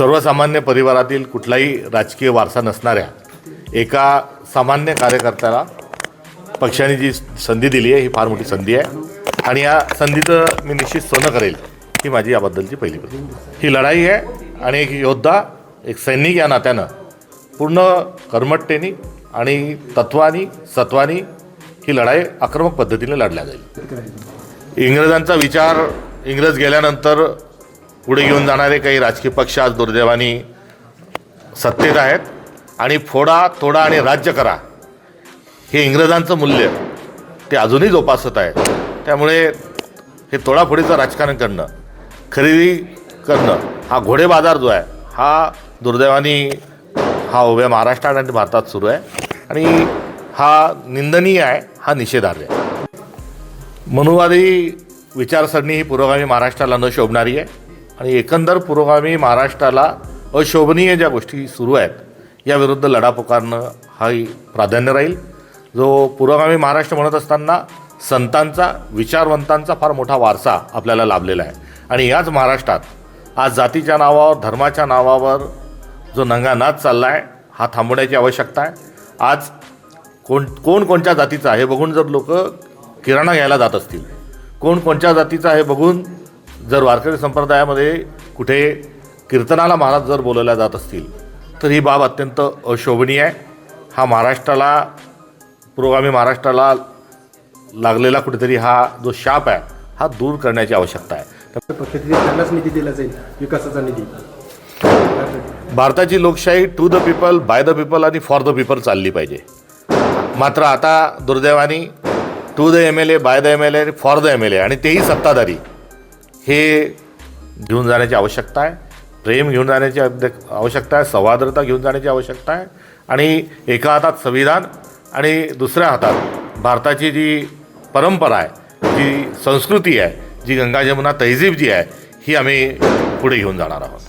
सर्वसामान्य परिवारातील कुठलाही राजकीय वारसा नसणाऱ्या एका सामान्य कार्यकर्त्याला पक्षाने जी संधी दिली आहे ही फार मोठी संधी आहे. आणि या संधीचं मी निश्चित सोनं करेल ही माझी याबद्दलची पहिली ही लढाई आहे आणि एक योद्धा एक सैनिक या नात्यानं पूर्ण कर्मठतेने आणि तत्वानी सत्वानी ही लढाई आक्रमक पद्धतीने लढल्या जाईल. इंग्रजांचा विचार इंग्रज गेल्यानंतर पुढे घेऊन जाणारे काही राजकीय पक्ष आज दुर्दैवानी सत्तेत आहेत. आणि फोडा तोडा आणि राज्य करा हे इंग्रजांचं मूल्य. ते अजूनही जोपासत आहे त्यामुळे हे तोडाफोडीचं राजकारण करणं खरेदी करणं हा घोडे बाजार जो आहे हा दुर्दैवानी हा उभ्या महाराष्ट्रात आणि भारतात सुरू आहे. आणि हा निंदनीय आहे हा निषेधार्ह आहे. मनुवादी विचारसरणी ही पुरोगामी महाराष्ट्राला न शोभणारी आहे. आणि एकंदर पुरोगामी महाराष्ट्राला अशोभनीय ज्या गोष्टी सुरू आहेत याविरुद्ध लढा पुकारणं हाही प्राधान्य राहील. जो पुरोगामी महाराष्ट्र म्हणत असताना संतांचा विचारवंतांचा फार मोठा वारसा आपल्याला लाभलेला आहे. आणि याच महाराष्ट्रात आज जातीच्या नावावर धर्माच्या नावावर जो नंगानाद चालला आहे हा थांबवण्याची आवश्यकता आहे. आज कोण कोण कोणत्या जातीचा हे बघून जर लोक किराणा घ्यायला जात असतील कोण कोणत्या जातीचा हे बघून जर वारकरी संप्रदायामध्ये कुठे कीर्तनाला महाराज जर बोलवल्या जात असतील तर ही बाब अत्यंत अशोभनीय आहे. हा महाराष्ट्राला पुरोगामी महाराष्ट्राला लागलेला कुठेतरी हा जो शाप आहे हा दूर करण्याची आवश्यकता आहे. त्यांनाच निधी दिला जाईल विकासाचा निधी. भारताची लोकशाही to the people by the people आणि फॉर द पीपल चालली पाहिजे. मात्र आता दुर्दैवानी to the M L A by the M L A for the M L A आणि तेही सत्ताधारी हे घेऊन जाण्याची आवश्यकता आहे. प्रेम घेऊन जाण्याची आवश्यकता आहे. सवाद्रता घेऊन जाण्याची आवश्यकता आहे. आणि एका हातात संविधान आणि दुसऱ्या हातात भारताची जी परंपरा आहे जी संस्कृती आहे जी गंगा जमुना तहजीब जी आहे ही आम्ही पुढे घेऊन जाणार आहोत.